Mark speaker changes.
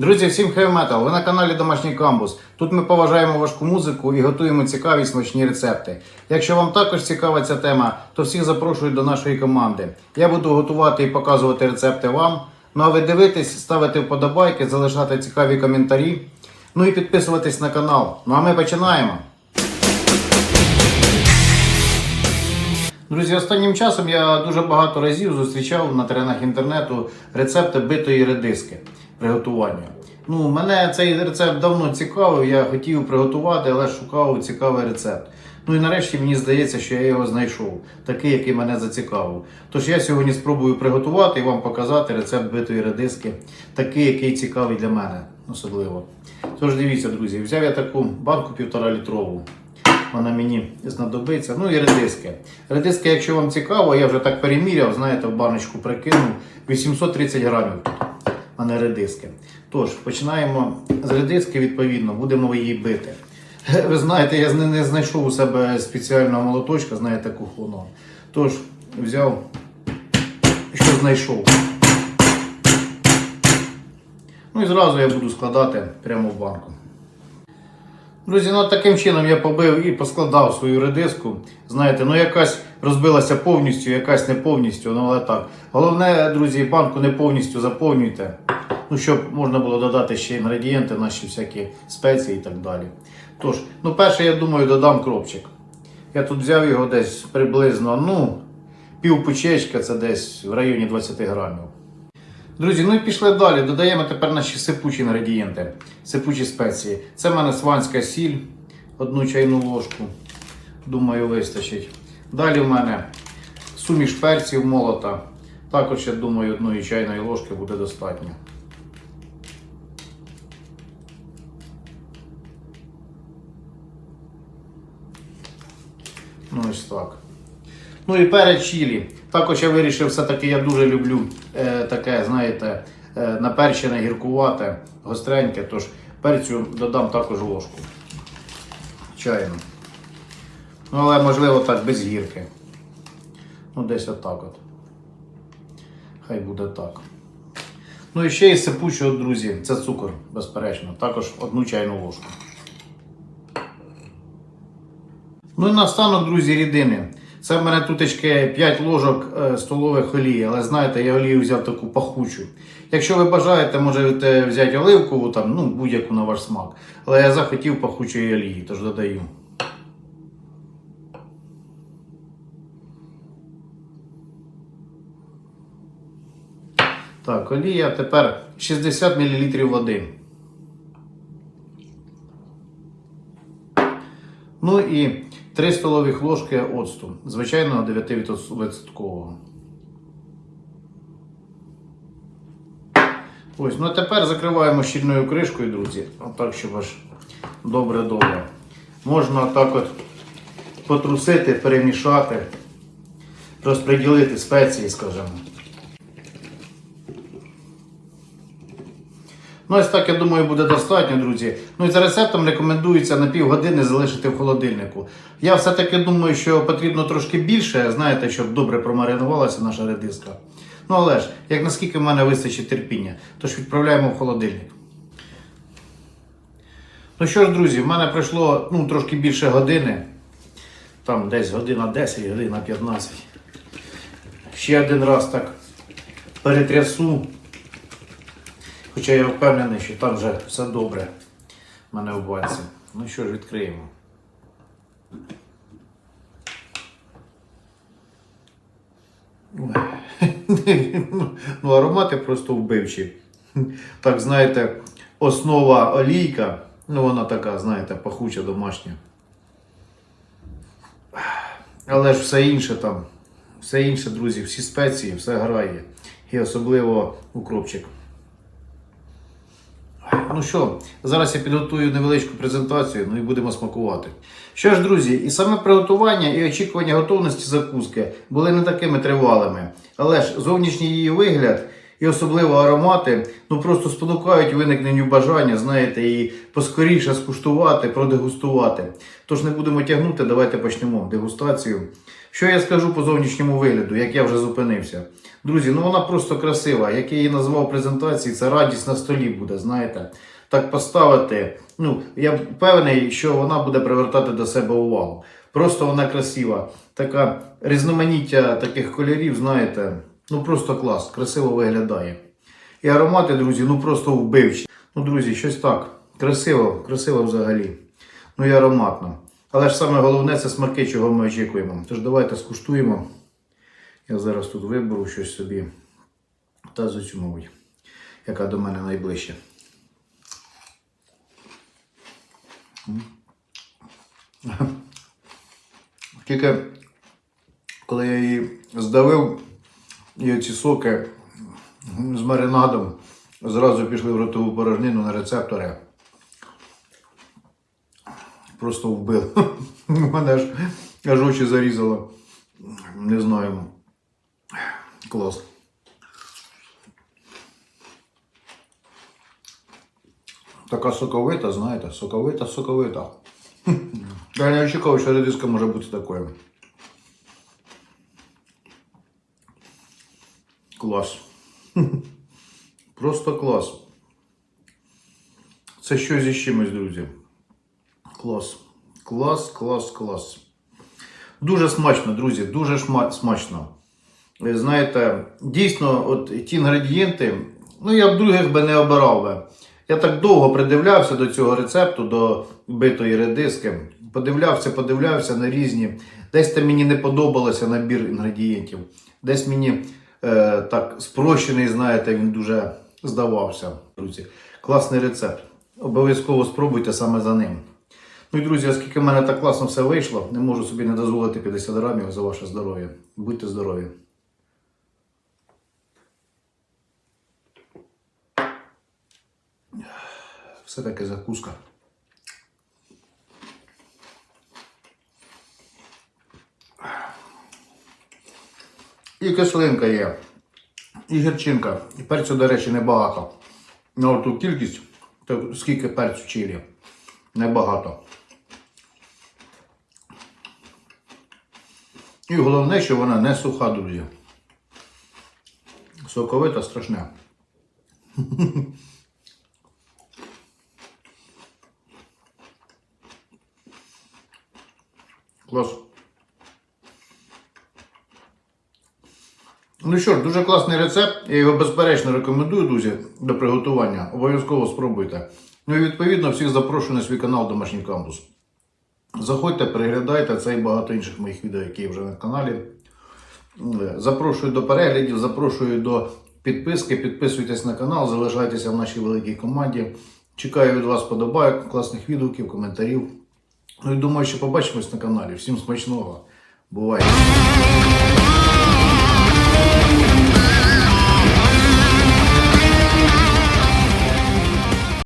Speaker 1: Друзі, всім хай метал! Ви на каналі Домашній Камбус. Тут ми поважаємо важку музику і готуємо цікаві смачні рецепти. Якщо вам також цікава ця тема, то всіх запрошую до нашої команди. Я буду готувати і показувати рецепти вам. Ну а ви дивитесь, ставити вподобайки, залишати цікаві коментарі. Ну і підписуватись на канал. Ну а ми починаємо. Друзі, останнім часом я дуже багато разів зустрічав на теренах інтернету рецепти битої редиски приготування. Ну, мене цей рецепт давно цікавив, я хотів приготувати, але шукав цікавий рецепт. Ну і нарешті мені здається, що я його знайшов, такий, який мене зацікавив. Тож я сьогодні спробую приготувати і вам показати рецепт битої редиски, такий, який цікавий для мене особливо. Тож дивіться, друзі, взяв я таку банку півтора літрову. Вона мені знадобиться. Ну і редиски. Редиски, якщо вам цікаво, я вже так переміряв, знаєте, в баночку прикинув 830 грамів. А не редиски. Тож, починаємо з редиски, відповідно, будемо її бити. Ви знаєте, я не знайшов у себе спеціального молоточка, знаєте, кухонного. Тож, взяв, що знайшов. Ну і зразу я буду складати прямо в банку. Друзі, ну таким чином я побив і поскладав свою редиску. Знаєте, ну якась розбилася повністю, якась не повністю, ну але так. Головне, друзі, банку не повністю заповнюйте. Ну, щоб можна було додати ще інгредієнти, наші всякі спеції і так далі. Тож, ну перше, я думаю, додам кропчик. Я тут взяв його десь приблизно, ну, пів пучечка, це десь в районі 20 грамів. Друзі, ну і пішли далі. Додаємо тепер наші сипучі інгредієнти, сипучі спеції. Це в мене сванська сіль, одну чайну ложку. Думаю, вистачить. Далі в мене суміш перців молота. Також, я думаю, одної чайної ложки буде достатньо. Ну ось так. Ну і перед чилі. Також я вирішив, все-таки я дуже люблю е, таке, знаєте, е, наперчене, гіркувате, гостреньке, тож перцю додам також ложку. Чайну. Ну, але можливо так, без гірки. Ну, десь отак от. Хай буде так. Ну і ще із сипучого, друзі, це цукор, безперечно. Також одну чайну ложку. Ну і наостанок, друзі, рідини. Це в мене тутечки 5 ложок е, столових олії, але знаєте, я олію взяв таку пахучу. Якщо ви бажаєте, можете взяти оливкову, там, ну, будь-яку на ваш смак. Але я захотів пахучої олії, тож додаю. Так, олія тепер 60 мл води. Ну і 3 столових ложки оцту, звичайного 9%. Ось, ну тепер закриваємо щільною кришкою, друзі. Отак, щоб аж добре-добре. Можна так от потрусити, перемішати, розподілити спеції, скажімо. Ну, ось так, я думаю, буде достатньо, друзі. Ну і за рецептом рекомендується на півгодини залишити в холодильнику. Я все-таки думаю, що потрібно трошки більше, знаєте, щоб добре промаринувалася наша редиска. Ну але ж, як наскільки в мене вистачить терпіння, тож відправляємо в холодильник. Ну що ж, друзі, в мене пройшло ну, трошки більше години. Там десь година 10, година 15. Ще один раз так перетрясу. Хоча я впевнений, що там вже все добре в мене в банці. Ну що ж, відкриємо. Ну, аромати просто вбивчі. Так, знаєте, основа олійка, ну вона така, знаєте, пахуча домашня. Але ж все інше там, все інше, друзі, всі спеції, все грає. І особливо укропчик. Ну що, зараз я підготую невеличку презентацію, ну і будемо смакувати. Що ж, друзі, і саме приготування і очікування готовності закуски були не такими тривалими. Але ж зовнішній її вигляд І особливо аромати, ну просто спонукають виникненню бажання, знаєте, і поскоріше скуштувати, продегустувати. Тож не будемо тягнути, давайте почнемо дегустацію. Що я скажу по зовнішньому вигляду, як я вже зупинився. Друзі, ну вона просто красива. Як я її назвав презентації, це радість на столі буде, знаєте. Так поставити. Ну, я впевнений, що вона буде привертати до себе увагу. Просто вона красива. Така різноманіття таких кольорів, знаєте, ну просто клас, красиво виглядає. І аромати, друзі, ну просто вбивчі. Ну, друзі, щось так. Красиво, красиво взагалі. Ну і ароматно. Але ж саме головне це смаки, чого ми очікуємо. Тож давайте скуштуємо. Я зараз тут виберу щось собі. Та цю, мабуть, яка до мене найближче. Тільки коли я її здавив, і ці соки з маринадом зразу пішли в ротову порожнину на рецептори. Просто вбив. Мене аж, аж очі зарізало. Не знаю. Клас. Така соковита, знаєте, соковита, соковита. Я не очікував, що редиска може бути такою. Клас. Просто клас. Це щось зі чимось, друзі. Клас. Клас, клас, клас. Дуже смачно, друзі, дуже шма- смачно. Знаєте, дійсно, от ті інгредієнти, ну я б других би не обирав би. Я так довго придивлявся до цього рецепту, до битої редиски. Подивлявся, подивлявся на різні. Десь там мені не подобалося набір інгредієнтів. Десь мені е, так спрощений, знаєте, він дуже здавався. Друзі, класний рецепт. Обов'язково спробуйте саме за ним. Ну і друзі, оскільки в мене так класно все вийшло, не можу собі не дозволити 50 грамів за ваше здоров'я. Будьте здорові! Все-таки закуска. І кислинка є, і гірчинка. І перцю, до речі, небагато. На ту кількість, то скільки перцю чилі, небагато. І головне, що вона не суха, друзі. Соковита страшне. Клас. Ну що ж, дуже класний рецепт. Я його безперечно рекомендую, друзі, до приготування. Обов'язково спробуйте. Ну і відповідно всіх запрошую на свій канал Домашній кампус. Заходьте, переглядайте цей і багато інших моїх відео, які є вже на каналі. Е, Запрошую до переглядів, запрошую до підписки. Підписуйтесь на канал, залишайтеся в нашій великій команді. Чекаю від вас подобайок, класних відгуків, коментарів. Ну і думаю, що побачимось на каналі. Всім смачного. Бувайте!